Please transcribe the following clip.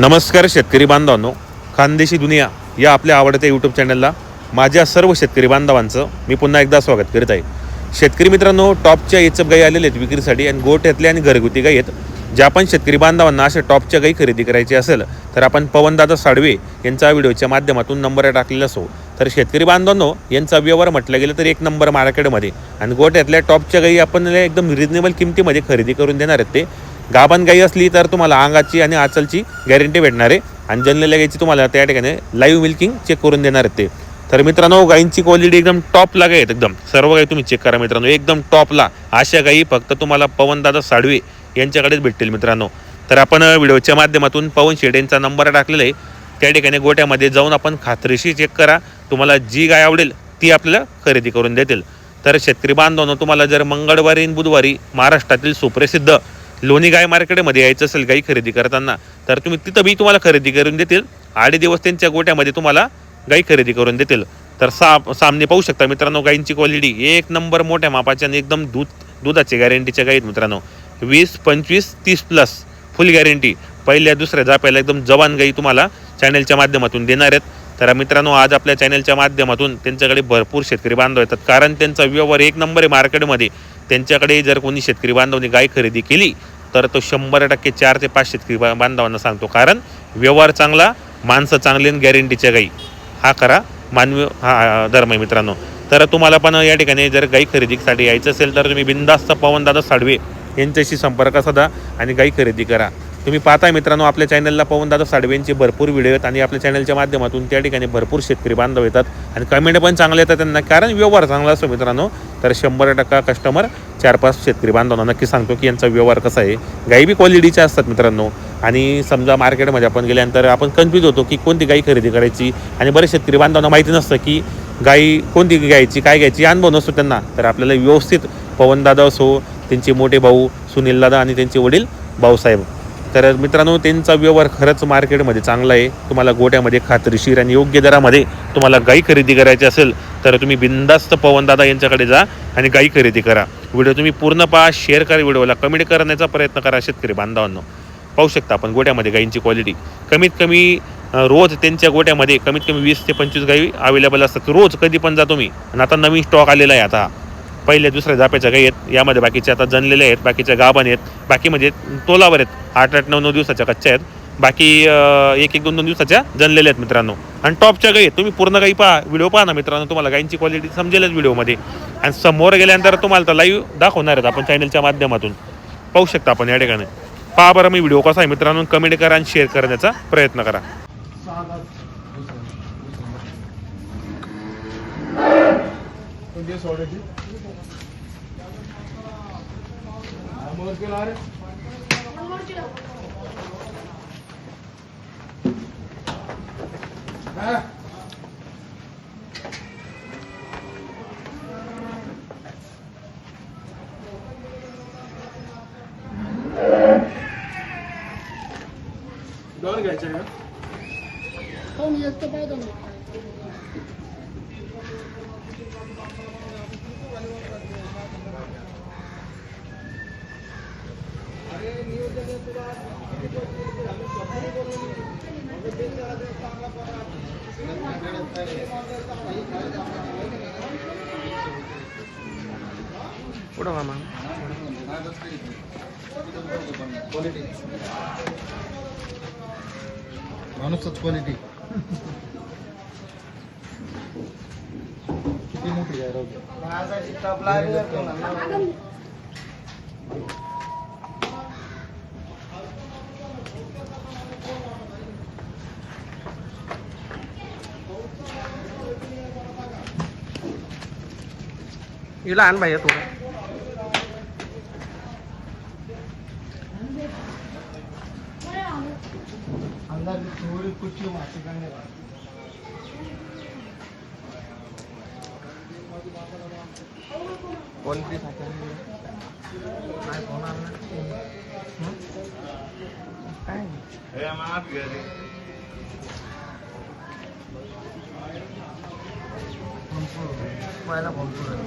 नमस्कार शेतकरी बांधवांनो खानदेशी दुनिया या आपल्या आवडत्या यूट्यूब चॅनलला माझ्या सर्व शेतकरी बांधवांचं मी पुन्हा एकदा स्वागत करीत आहे. शेतकरी मित्रांनो टॉपच्या येचप गाई आलेले आहेत विक्रीसाठी आणि गोठ्यातल्या आणि घरगुती गाई आहेत. ज्या पण शेतकरी बांधवांना अशा टॉपच्या गाई खरेदी करायची असेल तर आपण पवनदादा साडवे यांचा व्हिडिओच्या माध्यमातून नंबर टाकलेला असो. तर शेतकरी बांधवांनो यांचा व्यवहार म्हटलं गेलं तर एक नंबर मार्केटमध्ये. आणि गोठ्यातल्या टॉपच्या गाई आपण एकदम रिजनेबल किमतीमध्ये खरेदी करून देणार आहेत ते. गाभण गाई असली तर तुम्हाला अंगाची आणि आचलची गॅरंटी भेटणार आहे. आणि जन्मलेल्या गाईची तुम्हाला त्या ठिकाणी लाईव्ह मिल्किंग चेक करून देणार आहेत ते. तर मित्रांनो गाईंची क्वालिटी एकदम टॉपला गाई आहेत एकदम. सर्व गाई तुम्ही चेक करा मित्रांनो. एकदम टॉपला अशा गाई फक्त तुम्हाला पवनदादा साडवे यांच्याकडेच भेटतील मित्रांनो. तर आपण व्हिडिओच्या माध्यमातून पवन शेडेंचा नंबर टाकलेला आहे. त्या ठिकाणी गोट्यामध्ये जाऊन आपण खात्रीशी चेक करा. तुम्हाला जी गाय आवडेल ती आपल्याला खरेदी करून देतील. तर शेतकरी बांधवांनो तुम्हाला जर मंगळवारी आणि बुधवारी महाराष्ट्रातील सुप्रसिद्ध लोणी गाय मार्केटमध्ये यायचं असेल गाई खरेदी करताना तर तुम्ही तिथं बी तुम्हाला खरेदी करून देतील. आडे दिवस त्यांच्या गोट्यामध्ये तुम्हाला गाई खरेदी करून देतील. तर सा सामने पाहू शकता मित्रांनो गाईंची क्वालिटी एक नंबर मोठ्या मापाच्या आणि एकदम दूध दुधाची गॅरंटीच्या गाईत मित्रांनो. वीस पंचवीस तीस प्लस फुल गॅरंटी पहिल्या दुसऱ्या जाप्याला एकदम जवान गाई तुम्हाला चॅनलच्या माध्यमातून देणार आहेत. तर मित्रांनो आज आपल्या चॅनलच्या माध्यमातून त्यांच्याकडे भरपूर शेतकरी बांधव येतात. कारण त्यांचा व्यवहार एक नंबर आहे मार्केटमध्ये त्यांच्याकडे जर कोणी शेतकरी बांधवांनी गाय खरेदी केली तर तो शंभर टक्के चार ते पाच शेतकरी बा- बांधवांना सांगतो. कारण व्यवहार चांगला माणसं चांगली आणि गॅरंटीच्या गाई. हा करा मानवी हा धर्म आहे मित्रांनो. तर तुम्हाला पण या ठिकाणी जर गाई खरेदीसाठी यायचं असेल तर तुम्ही बिंदास्त पवनदादा साडवे यांच्याशी संपर्क साधा आणि गाई खरेदी करा. तुम्ही पाहता मित्रांनो आपल्या चॅनलला पवनदादा साडवेंचे भरपूर व्हिडिओ आहेत आणि आपल्या चॅनलच्या माध्यमातून त्या ठिकाणी भरपूर शेतकरी बांधव येतात. आणि कमेंट पण चांगले येतात त्यांना कारण व्यवहार चांगला असतो मित्रांनो. तर शंभर टक्का कस्टमर चार पाच शेतकरी बांधवांना नक्की सांगतो की यांचा व्यवहार कसा आहे. गाई बी क्वालिटीच्या असतात मित्रांनो. आणि समजा मार्केटमध्ये आपण गेल्यानंतर आपण कन्फ्यूज होतो की कोणती गाई खरेदी करायची. आणि बरेच शेतकरी बांधवांना माहिती नसतं की गाई कोणती घ्यायची काय घ्यायची अनुभव नसतो त्यांना. तर आपल्याला व्यवस्थित पवनदादा असो त्यांचे मोठे भाऊ सुनील दादा आणि त्यांचे वडील भाऊसाहेब. तर मित्रांनो त्यांचा व्यवहार खरंच मार्केटमध्ये चांगला आहे. तुम्हाला गोट्यामध्ये खात्रीशीर आणि योग्य दरामध्ये तुम्हाला गाई खरेदी करायची असेल तर तुम्ही बिंदास्त पवनदादा यांच्याकडे जा आणि गाई खरेदी करा. व्हिडिओ तुम्ही पूर्ण पहा शेअर करा व्हिडिओला कमेंट करण्याचा प्रयत्न करा शेतकरी बांधवांनो. पाहू शकता आपण गोट्यामध्ये गाईंची क्वालिटी कमीत कमी रोज त्यांच्या गोट्यामध्ये कमीत कमी वीस ते पंचवीस गाई अवेलेबल असतात. रोज कधी पण जा तुम्ही. आणि आता नवीन स्टॉक आलेला आहे आता. पहिल्या दुसऱ्या जाप्याच्या गाई आहेत यामध्ये बाकीच्या आता जनलेल्या आहेत बाकीच्या गाभण आहेत बाकी म्हणजे तोलावर आहेत. आठ आठ नऊ नऊ दिवसाच्या कच्च्या आहेत. बाकी एक एक दोन दोन दिवसाच्या जनलेल्या आहेत मित्रांनो. आणि टॉपच्या गाई आहेत. तुम्ही पूर्ण गाई पहा व्हिडिओ पहा ना मित्रांनो. तुम्हाला गाईंची क्वालिटी समजेलच व्हिडिओमध्ये. आणि समोर गेल्यानंतर तुम्हाला तर लाईव्ह दाखवणार आहेत आपण चॅनलच्या माध्यमातून. पाहू शकता आपण या ठिकाणी. पहा बरं मी व्हिडिओ कसा आहे मित्रांनो. कमेंट करा आणि शेअर करण्याचा प्रयत्न करा. कोणती सोडायची मग केला रे हा दोन घ्यायचे का हो मी जास्त पाहतो ना पुढं मामा. माणूसच क्वालिटी किती मोठी आहे राहू हिला आण भाई थोडं अंदाज थोडी कुठची माती काढणे क्वालिटी काय होणार काय पहिला फोन